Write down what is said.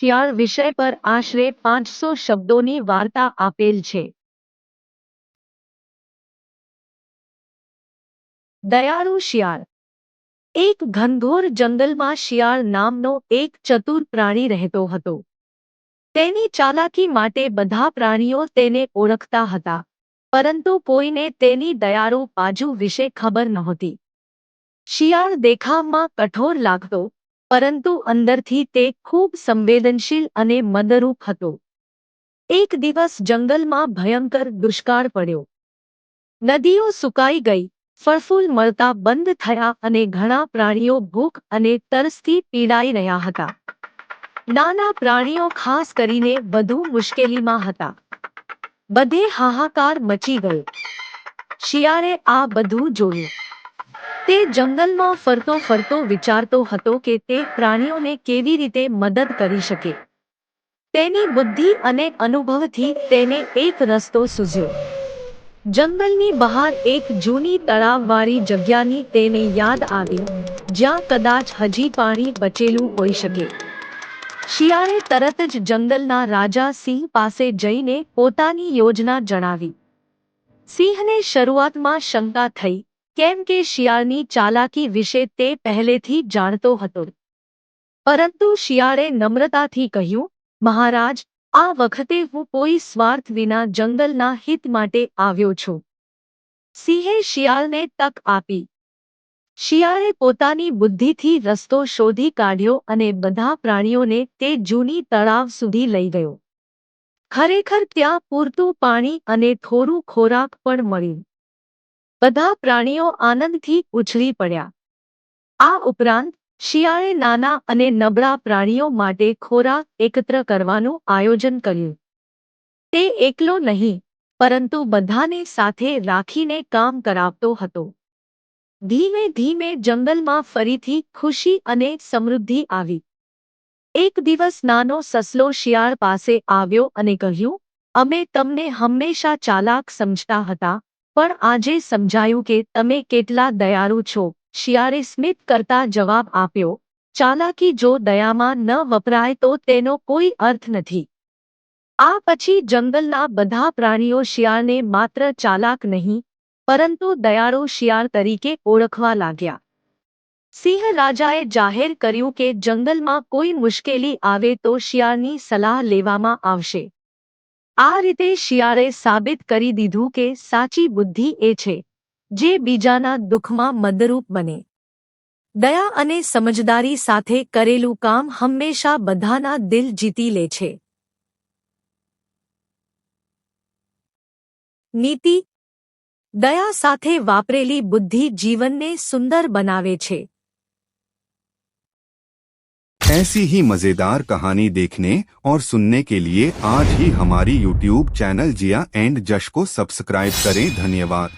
શિયાળ વિષય પર આશરે પાંચસો શબ્દોની વાર્તા આપેલ છે. દયાળુ શિયાળ. એક ઘનઘોર જંગલમાં શિયાળ નામનો એક ચતુર પ્રાણી રહેતો હતો. તેની ચાલાકી માટે બધા પ્રાણીઓ તેને ઓળખતા હતા, પરંતુ કોઈને તેની દયાળુ બાજુ વિશે ખબર નહોતી. શિયાળ દેખાવમાં કઠોર લાગતો પરંતુ અંદરથી તે ખૂબ સંવેદનશીલ અને મદરૂપ હતો. એક દિવસ જંગલમાં ભયંકર દુષ્કાળ પડ્યો. નદીઓ સુકાઈ ગઈ, ફળફૂલ મળતા બંધ થયા અને ઘણા પ્રાણીઓ ભૂખ અને તરસથી પીડાઈ રહ્યા હતા. નાના પ્રાણીઓ ખાસ કરીને વધુ મુશ્કેલીમાં હતા. બધે હાહાકાર મચી ગયો. શિયાળે આ બધું જોયું. તે જંગલમાં ફરતો ફરતો વિચારતો હતો કે તે પ્રાણીઓને કેવી રીતે મદદ કરી શકે. તેની બુદ્ધિ અને અનુભવથી તેને એક રસ્તો સૂઝ્યો. જંગલની બહાર એક જૂની તળાવવાળી જગ્યાની તેને યાદ આવી, જ્યાં કદાચ હજી પાણી બચેલું હોઈ શકે. શિયાળે તરત જ જંગલના રાજા સિંહ પાસે જઈને પોતાની યોજના જણાવી. સિંહને શરૂઆતમાં શંકા થઈ કેમ કે શિયાળની ચાલાકી વિશે તે પહેલેથી જાણતો હતો. પરંતુ શિયાળે નમ્રતાથી કહ્યું, મહારાજ, આ વખતે હું કોઈ સ્વાર્થ વિના જંગલના હિત માટે આવ્યો છું. સિંહે શિયાળને તક આપી. શિયાળે પોતાની બુદ્ધિથી રસ્તો શોધી કાઢ્યો અને બધા પ્રાણીઓને તે જૂની તળાવ સુધી લઈ ગયો. ખરેખર ત્યાં પૂરતું પાણી અને થોડું ખોરાક પણ મળ્યું. બધા પ્રાણીઓ આનંદથી ઉછળી પડ્યા. આ ઉપરાંત, શિયાળે નાના અને નબળા પ્રાણીઓ માટે ખોરાક એકત્ર કરવાનું આયોજન કર્યું. તે એકલો નહીં, પરંતુ બધાને સાથે રાખીને કામ કરાવતો હતો. ધીમે ધીમે જંગલમાં ફરીથી ખુશી અને સમૃદ્ધિ આવી. એક દિવસ નાનો સસલો શિયાળ પાસે આવ્યો અને કહ્યું, અમે તમને હંમેશા ચાલાક સમજતા હતા. પણ આજે સમજાયું કે તમે કેટલા દયાળુ છો, શિયાળે સ્મિત કરતા જવાબ આપ્યો, ચાલાકી જો દયામાં ન વપરાય તો તેનો કોઈ અર્થ નથી. આ પછી જંગલના બધા પ્રાણીઓ શિયાળને માત્ર ચાલાક નહીં, પરંતુ દયાળુ શિયાળ તરીકે ઓળખવા લાગ્યા. સિંહ રાજાએ જાહેર કર્યું કે જંગલમાં કોઈ મુશ્કેલી આવે તો શિયાળની સલાહ લેવામાં આવશે. આ રીતે શિયાળે સાબિત કરી દીધું કે સાચી બુદ્ધિ એ છે, જે બીજાના દુઃખમાં મદરૂપ બને. દયા અને સમજદારી સાથે કરેલું કામ હંમેશા બધાના દિલ જીતી લે છે. નીતિ. દયા સાથે વાપરેલી બુદ્ધિ જીવનને સુંદર બનાવે છે. ऐसी ही मजेदार कहानी देखने और सुनने के लिए आज ही हमारी यूट्यूब चैनल जिया एंड जश को सब्सक्राइब करें धन्यवाद